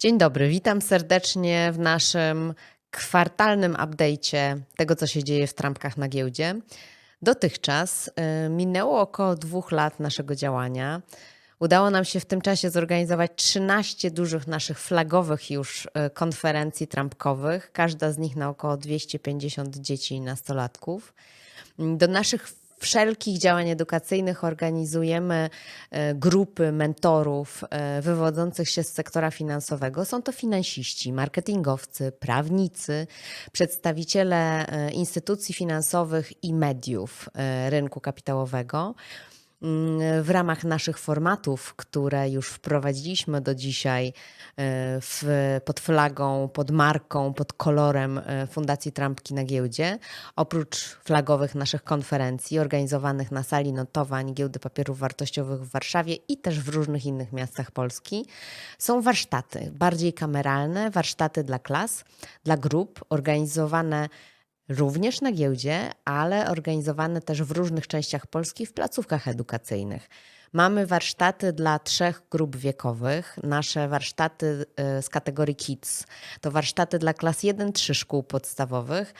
Dzień dobry, witam serdecznie w naszym kwartalnym update'cie tego, co się dzieje w trampkach na giełdzie. Dotychczas y, minęło około dwóch lat naszego działania. Udało nam się w tym czasie zorganizować 13 dużych naszych flagowych już y, konferencji trampkowych, każda z nich na około 250 dzieci i nastolatków. Do naszych wszelkich działań edukacyjnych organizujemy e, grupy mentorów e, wywodzących się z sektora finansowego. Są to finansiści, marketingowcy, prawnicy, przedstawiciele e, instytucji finansowych i mediów rynku kapitałowego w ramach naszych formatów, które już wprowadziliśmy do dzisiaj e, w, pod flagą, pod marką, pod kolorem e, Fundacji Trampki na giełdzie, oprócz flagowych naszych konferencji organizowanych na sali notowań Giełdy Papierów Wartościowych w Warszawie i też w różnych innych miastach Polski, są warsztaty bardziej kameralne, warsztaty dla klas, dla grup, organizowane również na giełdzie, ale organizowane też w różnych częściach Polski w placówkach edukacyjnych. Mamy warsztaty dla trzech grup wiekowych. Nasze warsztaty y, z kategorii Kids to warsztaty dla klas 1-3 szkół podstawowych.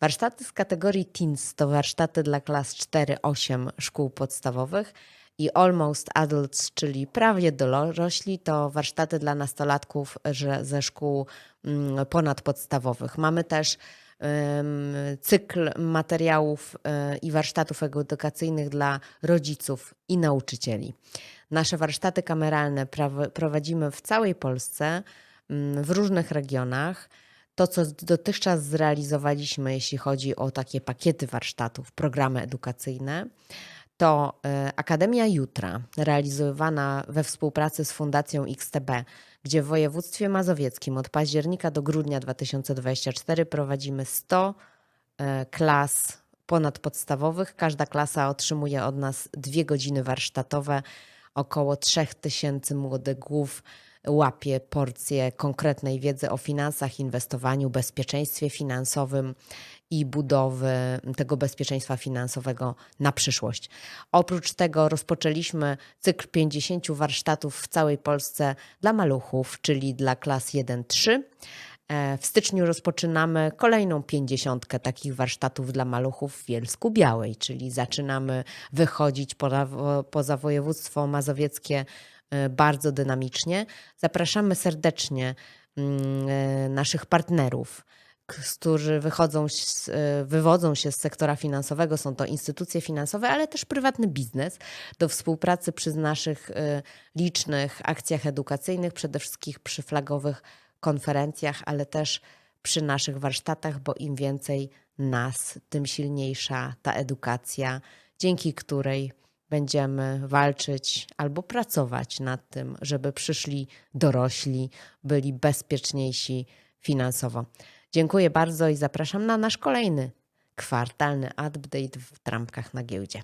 Warsztaty z kategorii Teens to warsztaty dla klas 4-8 szkół podstawowych. I Almost Adults, czyli prawie dorośli, to warsztaty dla nastolatków ze szkół mm, ponadpodstawowych. Mamy też cykl materiałów e, i warsztatów edukacyjnych dla rodziców i nauczycieli. Nasze warsztaty kameralne prowadzimy w całej Polsce, w różnych regionach. To, co dotychczas zrealizowaliśmy, jeśli chodzi o takie pakiety warsztatów, programy edukacyjne, to e, Akademia Jutra, realizowana we współpracy z Fundacją XTB, gdzie w województwie mazowieckim od października do grudnia 2024 prowadzimy 100 e, klas ponadpodstawowych. Każda klasa otrzymuje od nas dwie godziny warsztatowe, około 3000 młodych głów łapie porcję konkretnej wiedzy o finansach, inwestowaniu, bezpieczeństwie finansowym i budowy tego bezpieczeństwa finansowego na przyszłość. Oprócz tego rozpoczęliśmy cykl 50 warsztatów w całej Polsce dla maluchów, czyli dla klas 1-3. E, w styczniu rozpoczynamy kolejną pięćdziesiątkę takich warsztatów dla maluchów w Bielsku Białej, czyli zaczynamy wychodzić poza, poza województwo mazowieckie e, bardzo dynamicznie. Zapraszamy serdecznie mm, e, naszych partnerów którzy wychodzą, wywodzą się z sektora finansowego, są to instytucje finansowe, ale też prywatny biznes, do współpracy przy naszych licznych akcjach edukacyjnych, przede wszystkim przy flagowych konferencjach, ale też przy naszych warsztatach, bo im więcej nas, tym silniejsza ta edukacja, dzięki której będziemy walczyć albo pracować nad tym, żeby przyszli dorośli byli bezpieczniejsi finansowo. Dziękuję bardzo i zapraszam na nasz kolejny kwartalny update w trampkach na giełdzie.